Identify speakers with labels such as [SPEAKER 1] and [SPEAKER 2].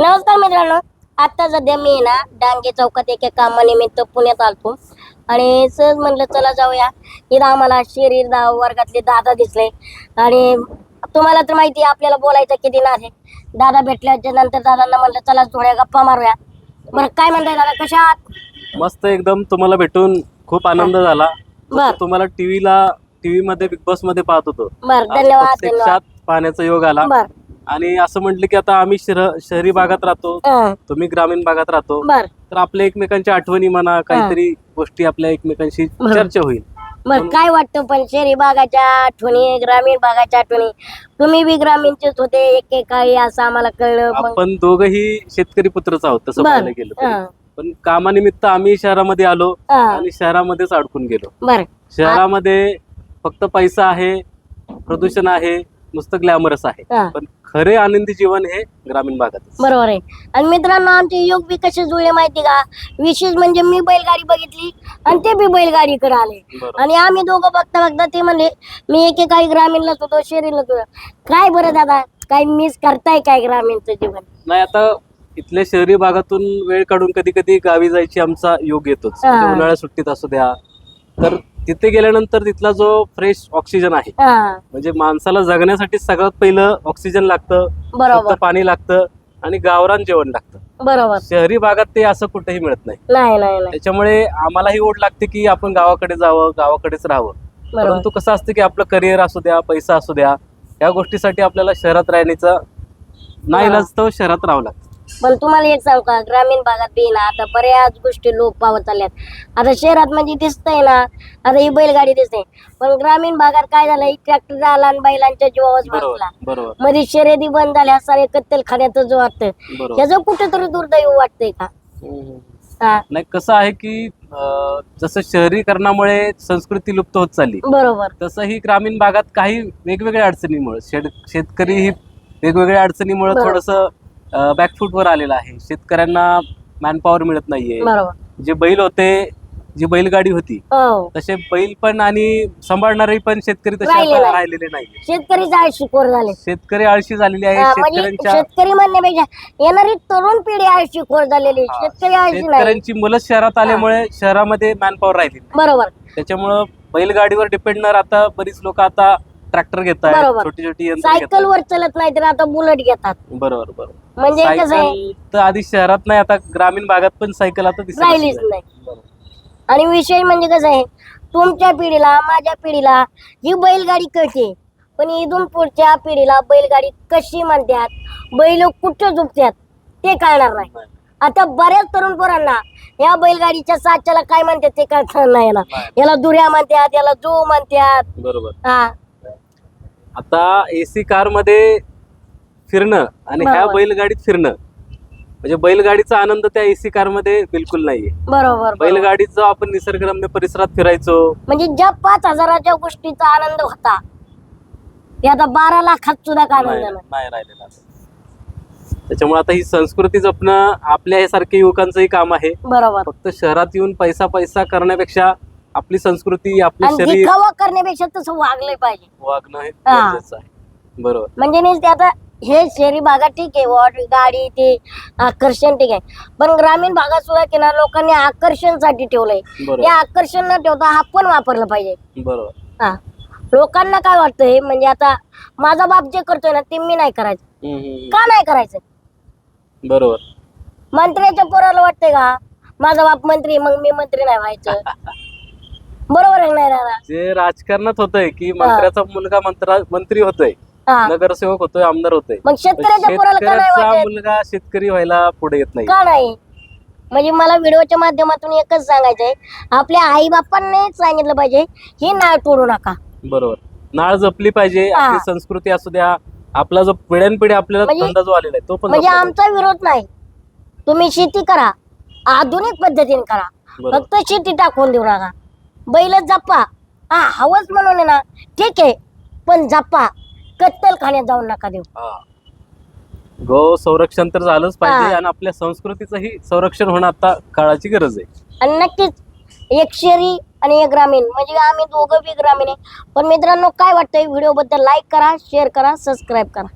[SPEAKER 1] नमस्कार मित्रांनो आता सध्या मी ना डांगे चौकात एका कामानिमित्त पुण्यात आलतो. आणि सहज म्हणलं चला जाऊया. इथं आम्हाला शरीर दा वर्गातले दादा दिसले. आणि तुम्हाला तर माहिती आहे आपल्याला बोलायचं किती ना आहे. दादा भेटल्याच्या नंतर दादांना म्हणलं चला थोड्या गप्पा मारूया. बरं काय म्हणताय दादा कशा आहात?
[SPEAKER 2] मस्त एकदम तुम्हाला भेटून खूप आनंद झाला.
[SPEAKER 1] बर.
[SPEAKER 2] तुम्हाला टीव्हीला टीव्ही मध्ये बिग बॉसमध्ये पाहत होतो.
[SPEAKER 1] बर
[SPEAKER 2] आज
[SPEAKER 1] धन्यवाद धन्यवाद.
[SPEAKER 2] प्रत्यक्षात पाहण्याचा योग आला.
[SPEAKER 1] बर.
[SPEAKER 2] आणि असं म्हटलं की आता आम्ही शहर शहरी भागात राहतो तुम्ही ग्रामीण भागात राहतो
[SPEAKER 1] बर.
[SPEAKER 2] तर आपल्या एकमेकांच्या आठवणी म्हणा काहीतरी गोष्टी आपल्या एकमेकांशी. चर्चा होईल.
[SPEAKER 1] बर काय वाटतं पण शहरी भागाच्या आठवणी ग्रामीण भागाच्या आठवणी तुम्ही बी ग्रामीणचेच होते एकेकाळी असं आम्हाला कळलं मग.
[SPEAKER 2] आपण दोघही शेतकरी पुत्रच आहोत तसं
[SPEAKER 1] बर.
[SPEAKER 2] पाहायला गेलं तरी. पण कामानिमित्त आम्ही शहरामध्ये आलो आणि शहरामध्येच अडकून गेलो.
[SPEAKER 1] बर.
[SPEAKER 2] शहरामध्ये फक्त पैसा आहे प्रदूषण आहे नुसतं ग्लॅमरस आहे. पण खरे आनंदी जीवन हे ग्रामीण भागात.
[SPEAKER 1] बरोबर आहे. आणि मित्रांनो आमचे योग बी कसे जुळले माहिती का? विशेष म्हणजे मी बैलगाडी बघितली आणि ते बी बैलगाडीकडे आले.
[SPEAKER 2] बरोबर.
[SPEAKER 1] आणि आम्ही दोघं बघता बघता ते म्हणले मी एकेकाळी ग्रामीणलाच होतो शहरीलाच होतो काय बरं दादा? काय मिस करताय काय ग्रामीणचं जीवन?
[SPEAKER 2] नाही आता इथल्या शहरी भागातून वेळ काढून कधी कधी गावी जायची आमचा योग येतोच.
[SPEAKER 1] हा.
[SPEAKER 2] म्हणजे उन्हाळ्या सुट्टीत असू द्या. तर तिथे गेल्यानंतर तिथला जो फ्रेश ऑक्सिजन आहे म्हणजे माणसाला जगण्यासाठी सगळ्यात पहिलं ऑक्सिजन लागतं
[SPEAKER 1] बरोबर.
[SPEAKER 2] पाणी लागतं आणि गावरान जेवण लागतं.
[SPEAKER 1] बरोबर.
[SPEAKER 2] शहरी भागात ते असं कुठेही मिळत नाही.
[SPEAKER 1] नाही नाही नाही.
[SPEAKER 2] त्याच्यामुळे आम्हालाही ओढ लागते की आपण गावाकडे जावं गावाकडेच राहावं. परंतु कसं असतं की आपलं करिअर असू द्या पैसा असू द्या या गोष्टीसाठी आपल्याला शहरात राहण्याचा नाईलाज तर शहरात राहावं लागतं.
[SPEAKER 1] पण तुम्हाला एक सांगू का ग्रामीण भागात बी ना आता बऱ्याच गोष्टी लोप पावत चालल्यात. आता शहरात म्हणजे दिसतंय ना आता ही बैलगाडी दिसते. पण ग्रामीण भागात काय झालं ट्रॅक्टर आला आणि बैलांच्या जीवावर बसला. मध्ये शर्यती बंद झाल्या सारे कत्तल खाण्याचं जो वाटतं.
[SPEAKER 2] बरोबर.
[SPEAKER 1] याचं कुठेतरी दुर्दैव वाटतंय का. हा.
[SPEAKER 2] नाही कसं आहे की जसं शहरीकरणामुळे संस्कृती लुप्त होत चालली
[SPEAKER 1] बरोबर.
[SPEAKER 2] तसंही ग्रामीण भागात काही वेगवेगळ्या अडचणीमुळे शेत शेतकरी ही वेगवेगळ्या अडचणीमुळे. थोडस बॅकफूटवर आलेलं आहे. शेतकऱ्यांना मॅनपॉवर मिळत नाहीये.
[SPEAKER 1] बरोबर.
[SPEAKER 2] जे बैल होते जी बैलगाडी होती
[SPEAKER 1] हो.
[SPEAKER 2] तसे बैल पण आणि सांभाळणारे पण शेतकरी तसे आता. राहिलेले नाही
[SPEAKER 1] शेतकरी जाळ शिकोर झाले.
[SPEAKER 2] शेतकरी आळशी झालेली आहे.
[SPEAKER 1] हा, म्हणजे
[SPEAKER 2] शेतकऱ्यांच्या
[SPEAKER 1] शेतकरी म्हणण्यापेक्षा येणारी तरुण पिढी आळशीखोर झालेली.
[SPEAKER 2] हा,
[SPEAKER 1] शेतकरी आळशी नाही.
[SPEAKER 2] शेतकऱ्यांची मुलं शहरात आल्यामुळे शहरामध्ये मॅनपॉवर राहिली नाही.
[SPEAKER 1] बरोबर.
[SPEAKER 2] त्याच्यामुळं बैलगाडीवर डिपेंड न राहता बरीच लोक आता ट्रॅक्टर घेत आहेत
[SPEAKER 1] बरोबर.
[SPEAKER 2] छोटी छोटी यंत्र घेत
[SPEAKER 1] सायकल वर चलत नाही तर आता बुलेट घेतात.
[SPEAKER 2] बरोबर बरोबर.
[SPEAKER 1] म्हणजे कसं आहे?
[SPEAKER 2] सायकल तर आधी शहरात नाही आता ग्रामीण भागात पण सायकल आता दिसत
[SPEAKER 1] राहिलीच नाही. आणि विषय म्हणजे कसं आहे तुमच्या पिढीला माझ्या पिढीला ही बैलगाडी कळते. पण इथून पुढच्या पिढीला बैलगाडी कशी म्हणतात बैल कुठं झुकतात ते कळणार नाही. आता बऱ्याच तरुण पोरांना या बैलगाडीच्या साच्याला काय म्हणतात ते कळणार नाही याला. याला दुऱ्या म्हणतात याला जो म्हणतात.
[SPEAKER 2] बरोबर.
[SPEAKER 1] हा.
[SPEAKER 2] आता एसी कारमध्ये फिरणं आणि ह्या
[SPEAKER 1] बरोबर.
[SPEAKER 2] बैलगाडीत फिरणं. म्हणजे बैलगाडीचा आनंद त्या एसी कारमध्ये बिलकुल नाहीये.
[SPEAKER 1] बरोबर बरोबर.
[SPEAKER 2] बैलगाडीत जो आपण निसर्गरम्य परिसरात फिरायचो.
[SPEAKER 1] म्हणजे ज्या पाच हजाराच्या गोष्टीचा आनंद होता आता बारा लाखात सुद्धा का आनंद
[SPEAKER 2] नाही
[SPEAKER 1] नाही
[SPEAKER 2] नाही राहिलेला त्याच्यामुळे आता ही संस्कृती जपणं आपल्या हे सारख्या युवकांचंही काम आहे.
[SPEAKER 1] बरोबर.
[SPEAKER 2] फक्त शहरात येऊन पैसा पैसा करण्यापेक्षा आपली संस्कृती आपले
[SPEAKER 1] आणि
[SPEAKER 2] शरीर
[SPEAKER 1] दिखावा करण्यापेक्षा तसं वागलं पाहिजे.
[SPEAKER 2] वागणं हे
[SPEAKER 1] हा.
[SPEAKER 2] गरजेचं आहे. बरोबर.
[SPEAKER 1] म्हणजे नुसते आता हे शहरी भागात ठीक आहे. वॉट गाडी ते आकर्षण ठीक आहे. पण ग्रामीण भागात सुद्धा की ना लोकांनी आकर्षणसाठी ठेवलंय. ते आकर्षण न ठेवता हा पण वापरलं पाहिजे.
[SPEAKER 2] बरोबर.
[SPEAKER 1] हा. लोकांना काय वाटतंय म्हणजे आता माझा बाप जे करतोय ना ते मी नाही करायचं.
[SPEAKER 2] हम्म, हम्म, हम्म.
[SPEAKER 1] का नाही करायचं?
[SPEAKER 2] बरोबर.
[SPEAKER 1] मंत्र्याच्या पोराला वाटतंय का? माझा बाप मंत्री मग मी मंत्री नाही व्हायचं. बरोबर आहे नाही दादा
[SPEAKER 2] जे राजकारणात होतंय की मंत्र्याचा मुलगा मंत्रा मंत्री होतोय.
[SPEAKER 1] हा.
[SPEAKER 2] नगरसेवक होतोय आमदार होतोय.
[SPEAKER 1] मग शेतकऱ्याच्या पोराला का नाही
[SPEAKER 2] शेतकऱ्याचा
[SPEAKER 1] वाटत
[SPEAKER 2] मुलगा शेतकरी व्हायला पुढे येत नाही.
[SPEAKER 1] का नाही? म्हणजे मला व्हिडिओच्या माध्यमातून एकच सांगायचंय आपल्या आई बापांनी सांगितलं पाहिजे हे नाळ तोडू नका.
[SPEAKER 2] बरोबर. नाळ जपली पाहिजे
[SPEAKER 1] हा.
[SPEAKER 2] आपली संस्कृती असू द्या आपला जो पिढ्यानपिढी आपल्याला
[SPEAKER 1] म्हणजे-
[SPEAKER 2] धंदा जो आलेला आहे तो पण
[SPEAKER 1] म्हणजे
[SPEAKER 2] जपला
[SPEAKER 1] आमचा विरोध नाही. तुम्ही शेती करा आधुनिक पद्धतीने करा.
[SPEAKER 2] बरोबर.
[SPEAKER 1] फक्त शेती टाकून देऊ नका. बैल जपा. हा हवस म्हणून आहे ना. ठीक आहे. पण जपा. कत्तल खाण्यात जाऊन नका देऊ.
[SPEAKER 2] हा. गो संरक्षण तर झालंच पाहिजे
[SPEAKER 1] हा.
[SPEAKER 2] आणि आपल्या संस्कृतीचंही संरक्षण होणं आता काळाची गरज आहे.
[SPEAKER 1] आणि नक्कीच एक शहरी आणि एक ग्रामीण म्हणजे आम्ही दोघं बी ग्रामीण आहे. पण मित्रांनो काय वाटतंय? व्हिडिओ बद्दल लाईक करा शेअर करा सबस्क्राईब करा.